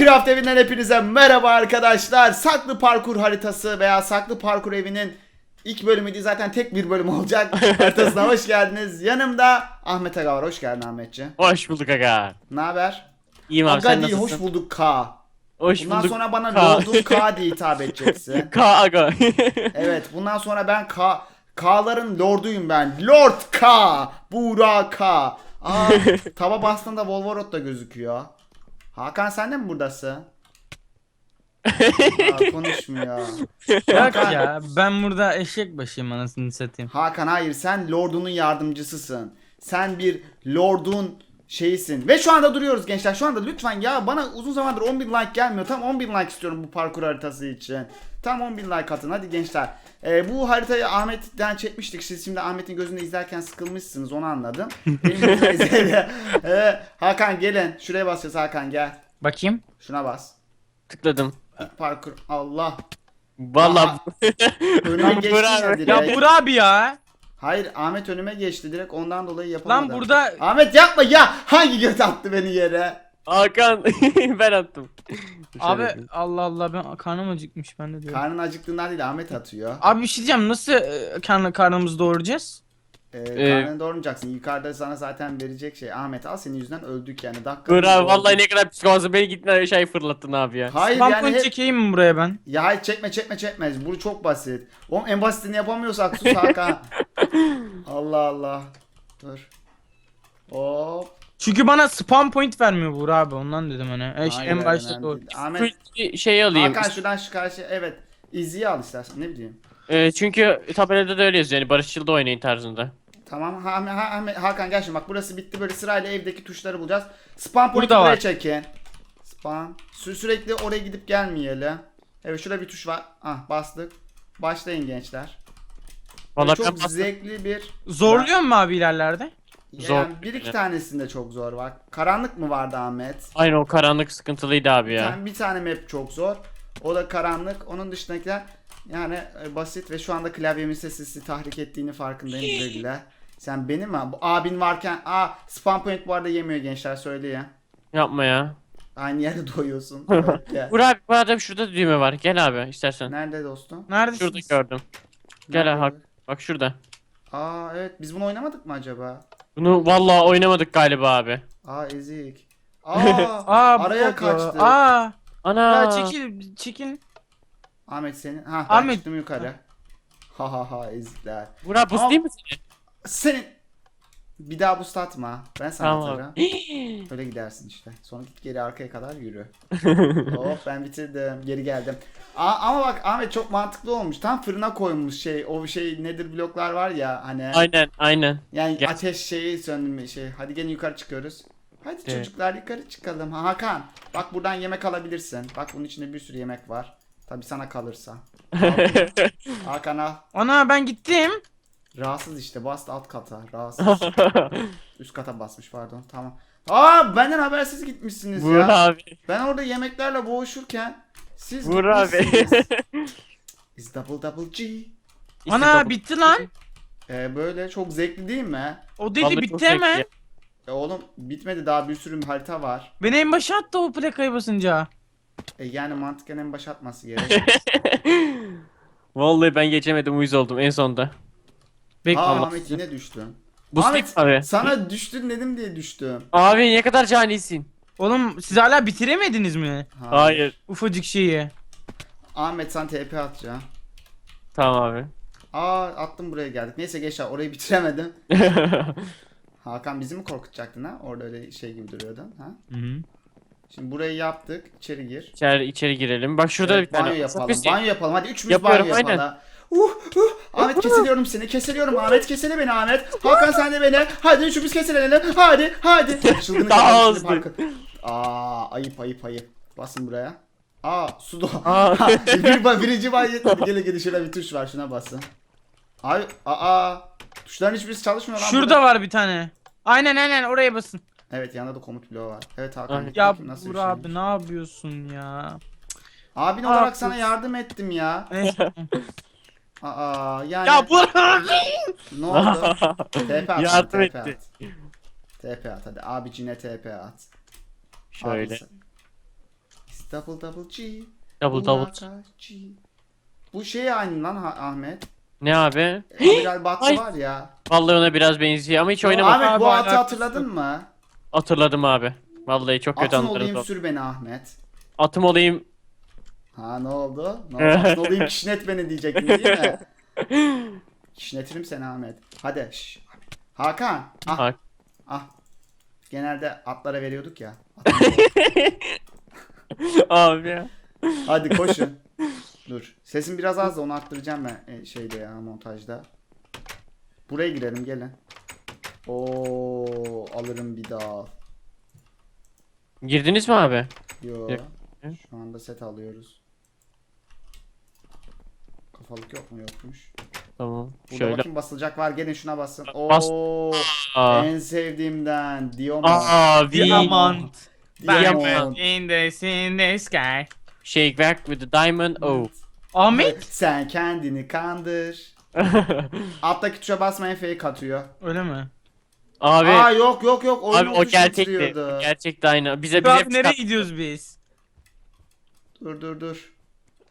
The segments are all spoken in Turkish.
Minecraft evinden hepinize merhaba arkadaşlar. Saklı parkur haritası veya saklı parkur evinin ilk bölümü değil zaten tek bir bölüm olacak. Haritasına hoş geldiniz. Yanımda Ahmet Aga var. Hoş geldin Ahmetçi. Hoş bulduk aga. Ne haber? İyiyim abi Aga sen değil nasılsın? hoş bulduk K. Hoş Bundan bulduk. sonra bana K. Lord'un K diye hitap edeceksin. K aga. Evet bundan sonra ben K. K'ların Lord'uyum ben. Lord K. Buğra K. Aa, tava bastığında Volvorot da gözüküyor. Hakan sen de mi buradasın? Aa, konuşmuyor. Yok Hakan, ya ben burada eşek başıyım anasını satayım. Hakan hayır sen Lord'unun yardımcısısın. Sen bir Lord'un şeyisin. Ve şu anda duruyoruz gençler. Şu anda lütfen ya bana uzun zamandır 10.000 like gelmiyor. Tam 10.000 like istiyorum bu parkur haritası için. Tam 10.000 like atın hadi gençler. Ee, bu haritayı Ahmet'ten çekmiştik. Siz şimdi Ahmet'in gözünde izlerken sıkılmışsınız onu anladım. Benim. Ee, Hakan gelin. Şuraya basacağız Hakan gel. Bakayım. Şuna bas. Tıkladım. İlk parkur. Allah. Vallahi Önüme geçti ya direkt. Ya Burak abi ya. Hayır Ahmet önüme geçti direkt ondan dolayı yapamadım. Lan burada Ahmet yapma ya. Hangi göt attı beni yere? Hakan ben attım. abi. Allah Allah ben karnım acıkmış ben de diyorum. Karnın acıktığından değil Ahmet atıyor. Abi bir şey diyeceğim nasıl e, karnı karnımızı doğuracağız? Ee, Ee, karnını doğurmayacaksın. Yukarıda sana zaten verecek şey. Ahmet al senin yüzünden öldük yani. Dakika. Abi vallahi ne kadar psikopatsın beni gittin aşağıya fırlattın abi ya. Hayır Spam yani hep... çekeyim mi buraya ben? Ya hayır çekme çekme çekme. Bu çok basit. Oğlum en basitini yapamıyorsak sus Hakan. Allah Allah. Dur. Hop. Çünkü bana spam point vermiyor Burak abi ondan dedim hani. E, Hayır, en başta önemli doğru. değil. Ahmet şey alayım. Hakan şuradan şu karşı evet. İzliyi al istersen ne bileyim. Ee, çünkü tabelada da öyle yazıyor yani barışçıl da oynayın tarzında. Tamam ha, ha, Ahmet- Hakan gel şimdi bak burası bitti böyle sırayla evdeki tuşları bulacağız. Spam point'i Burada buraya var. çekin. Spam. Sü- sürekli oraya gidip gelmeyelim. Evet şurada bir tuş var. Ah bastık. Başlayın gençler. Vallahi ben çok bastım. zevkli bir Zorluyor mu abi ilerlerde? Zor. yani bir iki tanesinde çok zor var. Karanlık mı vardı Ahmet? Aynen o karanlık sıkıntılıydı abi ya. tane, bir tane map çok zor. O da karanlık. Onun dışındakiler yani e, basit ve şu anda klavyemin sesi tahrik ettiğini farkındayım güle. Sen benim mi? Bu abin varken aa spam point bu arada yemiyor gençler söyle ya. Yapma ya. Aynı yerde doyuyorsun. Evet. Vur abi bu arada şurada düğme var. Gel abi istersen. Nerede dostum? Neredesin? Şurada gördüm. Gel Nerede? abi. Bak şurada. Aa evet biz bunu oynamadık mı acaba? Bunu vallahi oynamadık galiba abi. Aa ezik. Aa, Aa araya kaçtı. Aa. Ana. Ya çekil çekil. Ahmet senin. Ha ben Ahmet. çıktım yukarı. Ha ha ha ezikler. Burak buz Ama- değil mi senin? Senin bir daha bu atma. Ben sana Tamam atarım. abi. Öyle gidersin işte. Sonra git geri arkaya kadar yürü. Hop ben bitirdim. Geri geldim. Aa, ama bak Ahmet çok mantıklı olmuş. Tam fırına koymuş şey. O şey nedir bloklar var ya hani. aynen aynen. Yani Gel. ateş şeyi söndürme şey. Hadi gelin yukarı çıkıyoruz. Hadi Evet. çocuklar yukarı çıkalım. Ha, Hakan bak buradan yemek alabilirsin. Bak bunun içinde bir sürü yemek var. Tabi sana kalırsa. Al. Hakan al. Ana ben gittim. Rahatsız işte bastı alt kata. Rahatsız. Üst kata basmış pardon. Tamam. Aa benden habersiz gitmişsiniz Burak ya. abi. Ben orada yemeklerle boğuşurken siz Burak abi. gitmişsiniz. Is double double G. İşte Ana bak- bitti lan. Ee, böyle çok zevkli değil mi? O dedi Vallahi çok bitti hemen. E, oğlum bitmedi daha bir sürü harita var. Beni en başa attı o plakayı basınca. E, yani mantıken en baş atması gerek. Vallahi ben geçemedim uyuz oldum en sonda. Bekle. Aa. Ahmet yine düştün. Bu Ahmet abi. sana düştün dedim diye düştüm. Abi ne kadar canisin. Oğlum siz hala bitiremediniz mi? Hayır. Ufacık şeyi. Ahmet sen TP atacağım. Tamam abi. Aa attım buraya geldik. Neyse gençler orayı bitiremedim. Hakan bizi mi korkutacaktın ha? Orada öyle şey gibi duruyordun ha? Hı -hı. Şimdi burayı yaptık. İçeri gir. İçeri, içeri girelim. Bak şurada Evet, bir tane. banyo yapalım. Hüseyin. Banyo yapalım. Hadi üçümüz Yapıyorum, banyo yapalım. aynen. Uh, uh. Ahmet kesiliyorum seni. Kesiliyorum Ahmet. Kesele beni Ahmet. Hakan sen de beni. Hadi üçümüz keselenelim. Hadi hadi. Çılgınlık Daha hızlı. Aa ayıp ayıp ayıp. Basın buraya. Aa su do. Bir, birinci banyo. Gele gele şurada bir tuş var. Şuna basın. Ay aa. Tuşların hiçbirisi çalışmıyor lan. Şurada burada. var bir tane. Aynen aynen oraya basın. Evet yanında da komut bloğu var. Evet Hakan. Git Ya bakayım nasıl bir Burak şeymiş. abi ne yapıyorsun ya? Abin olarak sana yardım ettim ya. Aa yani. ya Burak abi. Ne oldu? TP at. Yardım TP etti. At. TP at hadi abicine TP at. Şöyle. Abisi- Double double G. Double double. G. Bu şey aynı lan Ha- Ahmet. Ne abi? Amiral Battı Ay. var ya. Vallahi ona biraz benziyor ama hiç oynamadım. Ahmet bu Abi, atı hatırladın mı? Hatırladım abi. Vallahi çok kötü Atın anlarım. olayım sür beni Ahmet. Atım olayım. Ha ne oldu? Ne oldu? Atın olayım kişnet beni diyecektin değil mi? Kişnetirim seni Ahmet. Hadi. şş. Hakan. Ah. Bak. Ah. Genelde atlara veriyorduk ya. abi ya. Hadi koşun. Dur. Sesim biraz az da onu arttıracağım ben e, şeyde ya montajda. Buraya girelim gelin. Oo alırım bir daha. Girdiniz mi abi? Yo. Yok. Şu anda set alıyoruz. Kafalık yok mu yokmuş. Tamam. Burada Şöyle. bakayım basılacak var. Gelin şuna basın. Bas. Oo Aa. en sevdiğimden Diamond. Aa, Diamond. Diamond. Diamond in the, in the sky. Shake back with the diamond. Oh. Ahmet? Sen kendini kandır. Alttaki tuşa basmaya fake atıyor. Öyle mi? Abi. Aa yok yok yok. Oyun abi o gerçekti. getiriyordu. O gerçekti aynı. Bize Şu bize an nereye gidiyoruz biz? Dur dur dur.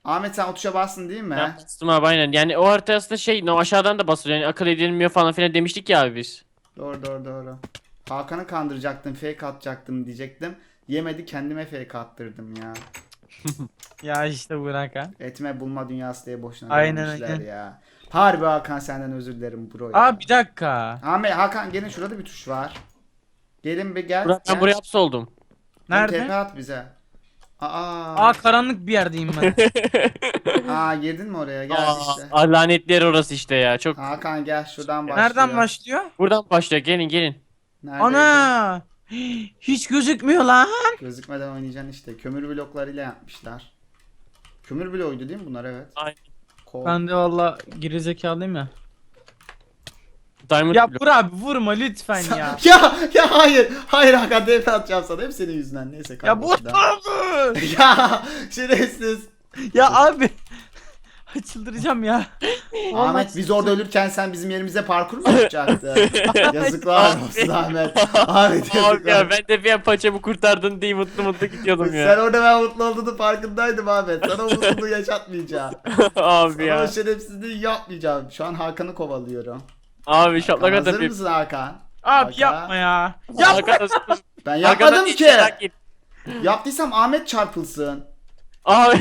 Ahmet sen o tuşa bastın değil mi? Ben bastım abi aynen. Yani o harita aslında şey no aşağıdan da basılıyor. Yani akıl edilmiyor falan filan demiştik ya abi biz. Doğru doğru doğru. Hakan'ı kandıracaktım, fake atacaktım diyecektim. Yemedi kendime fake attırdım ya. Ya işte bırak ha. Etme bulma dünyası diye boşuna Aynen, demişler aynen. ya. Harbi Hakan senden özür dilerim bro ya. Aa bir dakika. Ahmet Hakan gelin şurada bir tuş var. Gelin bir gel. Burak ben gel. buraya hapse oldum. Oğlum TP Nerede? at bize. Aa, Aa karanlık bir yerdeyim ben. aa girdin mi oraya? Gel Aa, işte. aa, lanetli yer orası işte ya. Çok Hakan gel şuradan başlıyor. Nereden başlıyor? buradan başlıyor. Gelin gelin. Neredeydi? Ana! Hiç gözükmüyor lan. Gözükmeden oynayacaksın işte. Kömür bloklarıyla yapmışlar. Kömür bloğuydu değil mi bunlar evet. Aynen. Kol. Ben de valla gerizekalıyım ya. Diamond Ya vur abi vurma lütfen ya. ya ya hayır. Hayır Hakan DP atacağım sana. Hep senin yüzünden. Neyse ya kanka. vur şuradan. abi. ya şerefsiz. Ya abi. Çıldıracağım ya. Ahmet biz orada ölürken sen bizim yerimize parkur mu yapacaktın? Yazıklar olsun Ahmet. Ahmet Abi ya yazıklar. ben de bir an paçamı kurtardın diye mutlu mutlu gidiyordum Sen ya. orada ben mutlu olduğunu farkındaydım Ahmet. Sana o mutluluğu yaşatmayacağım. abi Sana o ya. şerefsizliği yapmayacağım. Şu an Hakan'ı kovalıyorum. Abi şaplak Hazır atabilir. mısın Hakan? Abi Hakan. yapma ya. Yapma. Arkadaşlar. Ben yapmadım ki. merak et. Yaptıysam Ahmet çarpılsın. Abi.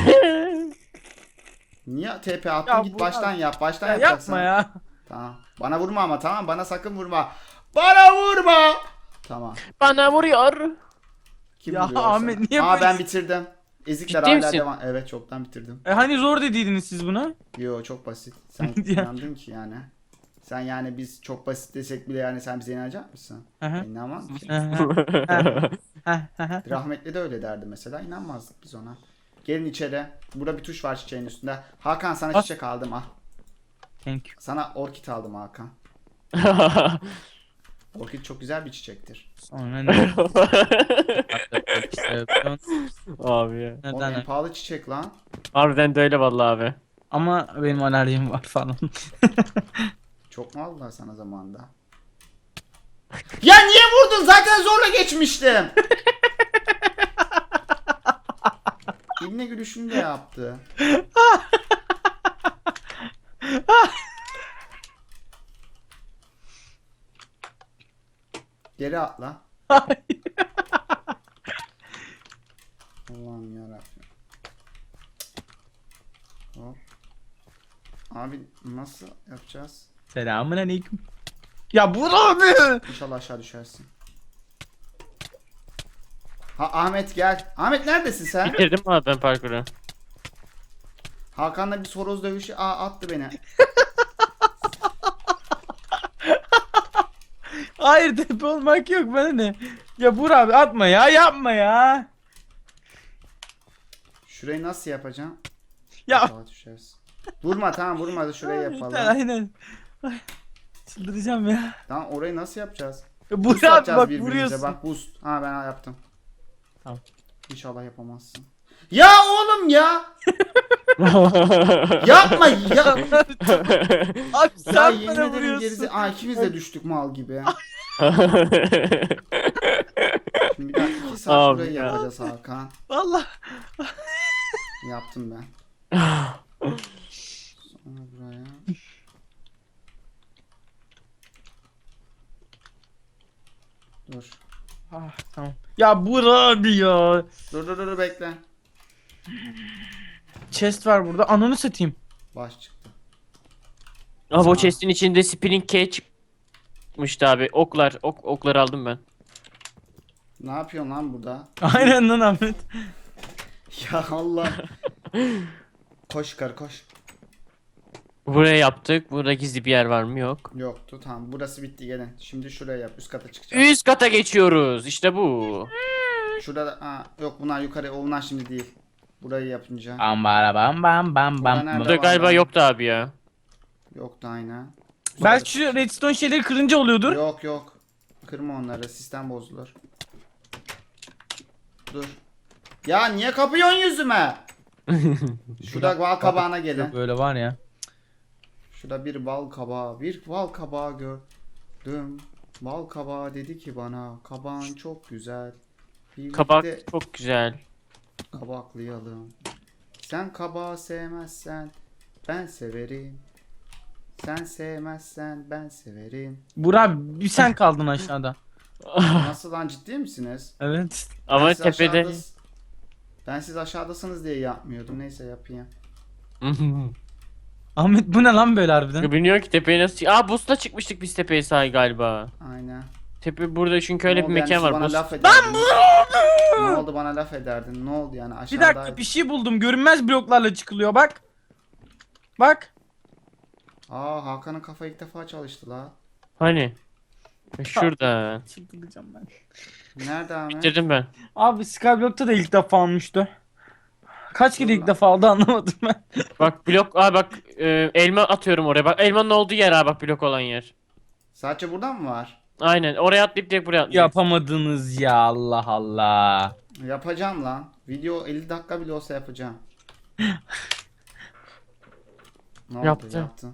Niye TP attın? Ya Git bu- baştan yap. Baştan Ya yapacaksın. yapma ya. Tamam. Bana vurma ama tamam. Bana sakın vurma. Bana vurma. Tamam. Bana vuruyor. Kim Ya vuruyor Ahmet, sana? niye Aa böyle- ben bitirdim. Ezikler Ciddi hala misin? devam. Evet çoktan bitirdim. E hani zor dediydiniz siz buna? Yo çok basit. Sen Ya. inandın ki yani. Sen yani biz çok basit desek bile yani sen bize inanacak mısın? Hı hı. Ben İnanmam ki. Heh, heh, heh. Rahmetli de öyle derdi mesela. İnanmazdık biz ona. Gelin içeri. Burada bir tuş var çiçeğin üstünde. Hakan sana Bas. çiçek aldım ah. Thank you. Sana orkid aldım Hakan. Orkid çok güzel bir çiçektir. Sonra ne? abi ya. O Neden? en pahalı çiçek lan. Harbiden de öyle vallahi abi. Ama benim alerjim var falan. Çok mu aldılar sana zamanında? ya niye vurdun? Zaten zorla geçmiştim. İbne gülüşünü de yaptı. Geri atla. Allah'ım yarabbim. Hop. Abi nasıl yapacağız? Selamun aleyküm. Ya vur abi. İnşallah aşağı düşersin. Ha Ahmet gel. Ahmet neredesin sen? Bitirdim mi abi ben parkuru? Hakan'la bir soroz dövüşü. Aa attı beni. Hayır tepe olmak yok bana ne? Ya vur abi atma ya yapma ya. Şurayı nasıl yapacağım? Ya düşersin. Vurma tamam vurma da şurayı yapalım. aynen. Ay, çıldıracağım ya. Tamam orayı nasıl yapacağız? Ya Boost abi atacağız bak birbirimize. vuruyorsun. Bak boost. Ha ben yaptım. Tamam. İnşallah yapamazsın. Ya oğlum ya. Yapma ya. Abi ya sen yemin bana ederim vuruyorsun. gerize... Aa ikimiz de düştük mal gibi. Şimdi bir dakika iki saat Abi burayı ya. yapacağız Hakan. Valla. Yaptım ben. Sonra buraya. Dur. Ah, tamam. Ya Buğra abi ya. Dur dur dur dur, bekle. Chest var burada. Ananı satayım. Baş çıktı. Abi o chest'in içinde spinning cage çıkmıştı abi. Oklar, ok, okları aldım ben. Ne yapıyorsun lan burada? Aynen lan Ahmet. Ya Allah. koş karı koş. Buraya yaptık. Burada gizli bir yer var mı? Yok. Yoktu tamam burası bitti gelin. Şimdi şuraya yap üst kata çıkacağız. Üst kata geçiyoruz. İşte bu. Şurada da aa, yok bunlar yukarı onlar şimdi değil. Burayı yapınca. Bam bara bam bam bam Burada bam. nerede? Burada galiba yoktu abi ya. Yoktu aynen. Belki şu redstone şeyleri kırınca oluyordur. Yok yok. Kırma onları sistem bozulur. Dur. Ya niye kapıyorsun yüzüme? Şurada bal kabağına gelin. Böyle var ya. Şurada bir bal kabağı, bir bal kabağı gördüm. Bal kabağı dedi ki bana, kabağın çok güzel. Birlikte Kabak çok güzel. kabaklayalım. Sen kabağı sevmezsen ben severim. Sen sevmezsen ben severim. Buğra abi bir sen kaldın aşağıda. Nasıl lan ciddi misiniz? Evet. Ama siz tepede. aşağıdas- Ben siz aşağıdasınız diye yapmıyordum. Neyse yapayım. Ahmet bu ne lan böyle harbiden? Bilmiyorum ki tepeye nasıl... Aa Boost'la çıkmıştık biz tepeye sahi galiba. Aynen. Tepe burada çünkü öyle Ne bir oldu yani mekan siz var. Bana Boost. laf ederdin. Ne oldu bana laf ederdin? Ne oldu yani Bir dakika bir şey buldum. Görünmez bloklarla çıkılıyor bak. Bak. Aa Hakan'ın kafa ilk defa çalıştı la. Hani? Şurada. Çıldıracağım ben. Nerede Ahmet? Bitirdim ben. Abi Skyblock'ta da ilk defa almıştı. Kaç kere ilk defa aldı anlamadım ben. Bak blok, aa bak e, elma atıyorum oraya. Bak elmanın olduğu yer abi bak blok olan yer. Sadece buradan mı var? Aynen oraya atlayıp direkt buraya atlayacağız. Yapamadınız ya Allah Allah. Yapacağım lan. Video 50 dakika bile olsa yapacağım. ne oldu Yaptı. yaptın?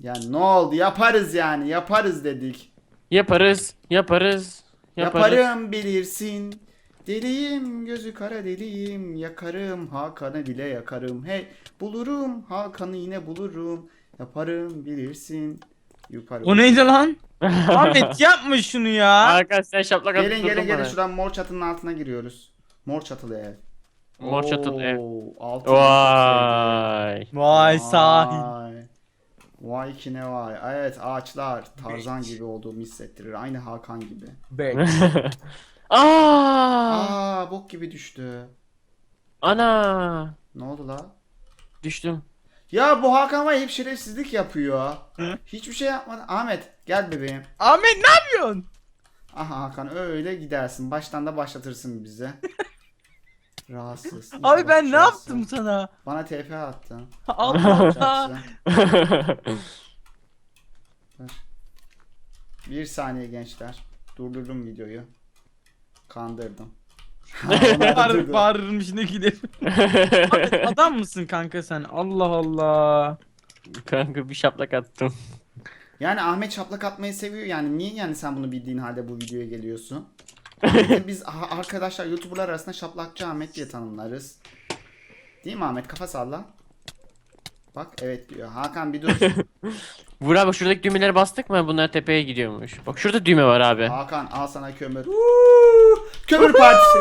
Yani ne oldu? Yaparız yani. Yaparız dedik. Yaparız, yaparız, yaparız. Yaparım bilirsin. Deliyim gözü kara deliyim. Yakarım Hakan'ı bile yakarım. Hey bulurum Hakan'ı yine bulurum. Yaparım bilirsin. Yaparım. O neydi lan? Ahmet yapma şunu ya. Sen şaplak atıp Gelin gelin gelin şuradan mor çatının altına giriyoruz. Mor çatılı ev. Mor çatılı ev. Oo, altın Vay. Vay sahi. Vay. Vay ki ne vay. Evet ağaçlar Tarzan gibi olduğumu hissettirir. Aynı Hakan gibi. Bek. Aa! Aa bok gibi düştü. Ana! Ne oldu la? Düştüm. Ya bu Hakan var hep şerefsizlik yapıyor. Hiçbir şey yapmadı. Ahmet gel bebeğim. Ahmet ne yapıyorsun? Aha Hakan öyle gidersin. Baştan da başlatırsın bize. Rahatsız. Abi ben ne yaptım sana? Bana TP attın. Allah Allah. Dur. Bir saniye gençler. Durdurdum videoyu. Kandırdım. Bağır, durdu. bağırırmış ne gidelim. Ahmet adam mısın kanka sen? Allah Allah. Kanka bir şaplak attım. Yani Ahmet şaplak atmayı seviyor yani niye yani sen bunu bildiğin halde bu videoya geliyorsun? Ahmet'i biz a- arkadaşlar youtuberlar arasında şaplakçı Ahmet diye tanımlarız. Değil mi Ahmet kafa salla. Bak evet diyor. Hakan bir dur. Burak bak şuradaki düğmelere bastık mı bunlar tepeye gidiyormuş. Bak şurada düğme var abi. Hakan al sana kömür. Woo! Kömür partisi.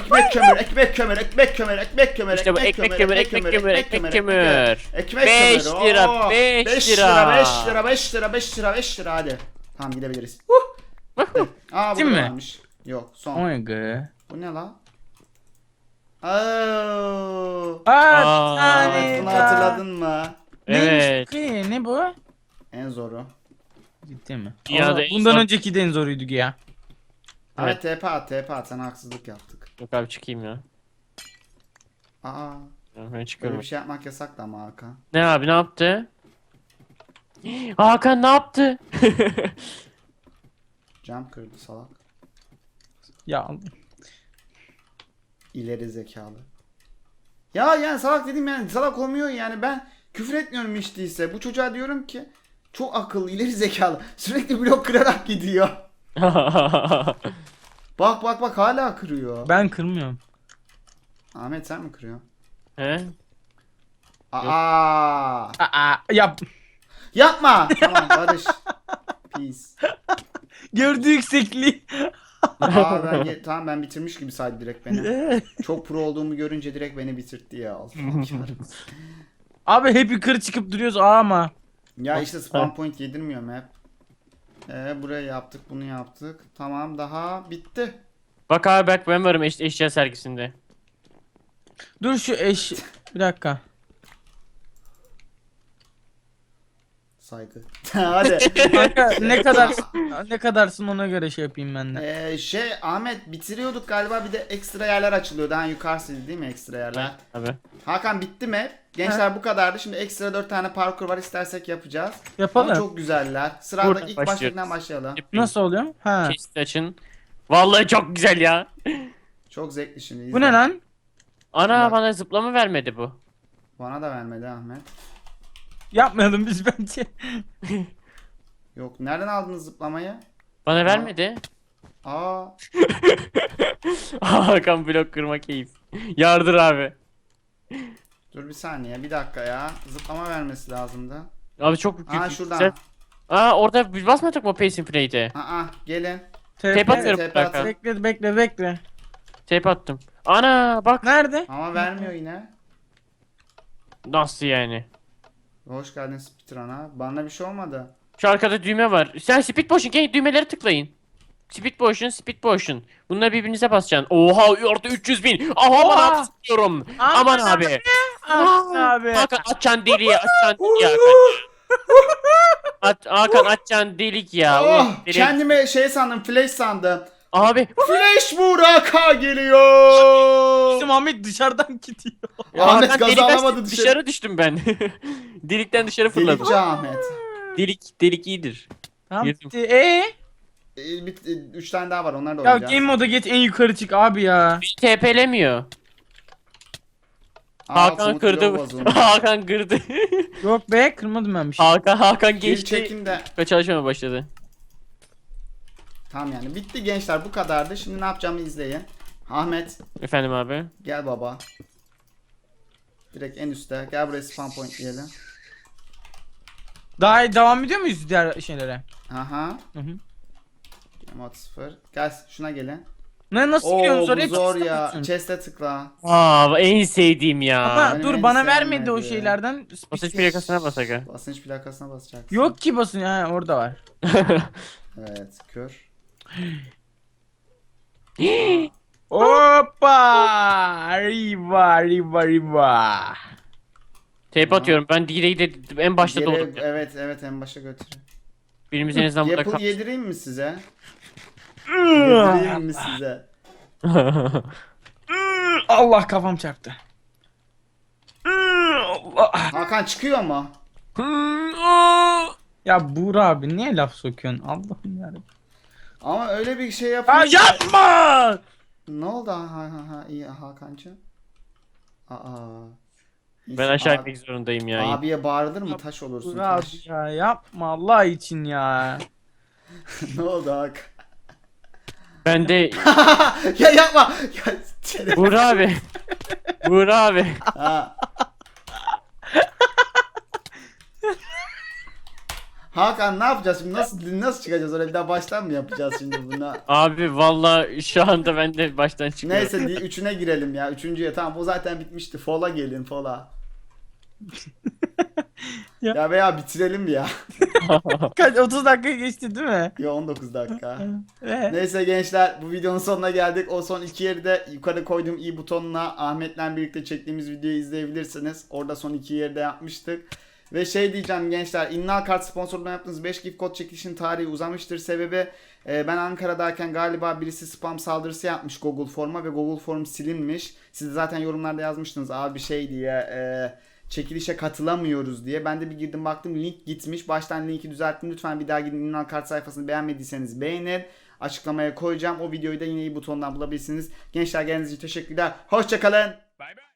ekmek kömür, ekmek kömür, ekmek kömür, ekmek kömür, İşte bu ekmek kömür, ekmek kömür, ekmek kömür. Ekmek Beş kömür. lira, Oo, beş beş lira. lira, 5 lira, 5 lira, 5 lira, 5 lira hadi. Tamam gidebiliriz. Aa Değil burada mi? varmış. Yok son. Oh my god. Bu ne la? Aa, Aa, tane Evet bunu daha. hatırladın mı? Evet. Neymiş ki? Ne bu? En zoru. Ciddi mi? Dünyada Aa, en bundan önceki de en zoruydu ya. Evet TP at TP at sana haksızlık yaptık. Yok abi çıkayım ya. Aa Ben böyle çıkıyorum. bir şey yapmak yasak da ama Hakan. Ne abi ne yaptı? Hakan ne yaptı? Cam kırdı salak. Ya İleri zekalı. Ya yani salak dedim yani salak olmuyor yani ben küfür etmiyorum hiç değilse. Bu çocuğa diyorum ki çok akıllı ileri zekalı. Sürekli blok kırarak gidiyor. Bak bak bak hala kırıyor. Ben kırmıyorum. Ahmet sen mi kırıyorsun? He? Aa! Aa, yap. Yapma. tamam Barış. Peace. Gördü yüksekliği. Aa ben ge- tamam ben bitirmiş gibi saydı direkt beni. Çok pro olduğumu görünce direkt beni bitirtti ya. Allah'ım yarabbim. Abi hep yukarı çıkıp duruyoruz ama. ya işte spawn point yedirmiyorum hep. Ee, buraya yaptık bunu yaptık. Tamam daha bitti. Bak abi bak ben varım eş- eşya sergisinde. Dur şu eş... Bir dakika. Saygı. Hadi. Ne kadar ne kadarsın ona göre şey yapayım ben de. Ee, şey Ahmet bitiriyorduk galiba bir de ekstra yerler açılıyordu. Ha yukarısıydı değil mi ekstra yerler? Abi. Hakan bitti mi? Gençler bu kadardı. Şimdi ekstra 4 tane parkur var istersek yapacağız. Ama Yapalım. çok güzeller. Sırada Buradan ilk başlıyoruz. baştakinden başlayalım. Nasıl oluyor? Ha. Chest açın. Vallahi çok güzel ya. Çok zevkli şimdi. Bu izle. ne lan? Ana Bak. bana zıplama vermedi bu. Bana da vermedi Ahmet. Yapmayalım biz bence. Yok nereden aldınız zıplamayı? Bana vermedi. Aa Hakan blok kırma keyif. Yardır abi. dur bir saniye bir dakika ya. Zıplama vermesi lazımdı. Abi çok Aa güzel. şuradan. Aa orada biz basmadık mı Pace Inflate'e? Aa gelin. Tape atıyorum bir dakika. at. Bekle bekle bekle. Tape attım. Ana bak. Nerede? Ama vermiyor yine. Nasıl yani? Hoş geldin Speedrun'a. Bana bir şey olmadı. Şu arkada düğme var. Sen Speed Potion gel düğmeleri tıklayın. Speed Potion, Speed Potion. Bunları birbirinize basacaksın. Oha orada 300 bin. Aha Oha! bana atıyorum. Aman Aman abi. Ah abi. Hakan açacaksın deliği açacaksın deliği Hakan. At, Hakan açacaksın delik ya. Oh, Ulan, delik- kendime şey sandım, flash sandım. Abi Flash Buraka geliyor. Bizim Ahmet dışarıdan gidiyor. Ahmet Hakan gazı delikten alamadı dışarı. dışarı. düştüm ben. Delikten dışarı fırladım. Delikçi Ahmet. Delik delik iyidir. Tamam bitti. Ee? Ee, bir, e, üç tane daha var onlar da Ya oynayacağız. game moda geç en yukarı çık abi ya. Bir TP'lemiyor. Aa, Hakan kırdı. Hakan kırdı. Yok be kırmadım ben bir şey. Hakan Hakan geçti. çekin de. Ve çalışmaya başladı. Tamam yani bitti gençler bu kadardı. Şimdi ne yapacağımı izleyin. Ahmet Efendim abi. gel baba. Direkt en üstte. Gel buraya spam point diyelim. Daha devam ediyor muyuz diğer şeylere? Aha. Hı hı. Mod 0. Gel şuna gelin. Ne nasıl Oo giriyorsunuz bu oraya? zor ya. Chest'e tıkla. Aa en sevdiğim ya. Ama benim dur en bana vermedi o şeylerden. Basınç plakasına bas aga. Basınç plakasına basacaksın. Yok ki basın ha orada var. Evet kör. Hoppa! Arriba arriba arriba. Tape atıyorum. Ben direği de en başta Geri- doğdum. Evet evet en başa götür. Birimiz en azından burada Yapıl kal. yedireyim mi size? yedireyim mi size? Allah kafam çarptı. Allah. Hakan çıkıyor mu? Ya Buğra abi niye laf sokuyorsun? Allah'ım yarabbim. Ama öyle bir şey Ya yapıyor. ki- yapma! Ne oldu ha ha ha iyi Hakan'cığım? Aa. Ben aşağı inmek zorundayım ya. Abiye bağırılır mı taş olursun abi taş. ya yapma Allah için ya. ne oldu Hakan? Ben de ya yapma. Ya, Buğra abi. Buğra abi. ha. Hakan ne yapacağız şimdi? Nasıl nasıl çıkacağız oraya? Bir daha baştan mı yapacağız şimdi buna? Abi valla şu anda ben de baştan çıkıyorum. Neyse di- üçüne girelim ya. Üçüncüye tamam bu zaten bitmişti. Fola gelin fola. Ya. ya. veya bitirelim ya. Kaç 30 dakika geçti değil mi? Ya 19 dakika. Neyse gençler bu videonun sonuna geldik. O son iki yeri de yukarı koyduğum i butonuna Ahmet'le birlikte çektiğimiz videoyu izleyebilirsiniz. Orada son iki yeri de yapmıştık. Ve şey diyeceğim gençler İnnal Kart sponsorluğuna yaptığınız 5 gift kod çekilişin tarihi uzamıştır. Sebebi e, ben Ankara'dayken galiba birisi spam saldırısı yapmış Google Form'a ve Google Form silinmiş. Siz de zaten yorumlarda yazmıştınız abi şey diye e, çekilişe katılamıyoruz diye. Ben de bir girdim baktım link gitmiş. Baştan linki düzelttim. Lütfen bir daha gidin İnnal Kart sayfasını beğenmediyseniz beğenin. Açıklamaya koyacağım. O videoyu da yine iyi butondan bulabilirsiniz. Gençler geldiğiniz için teşekkürler. Hoşçakalın.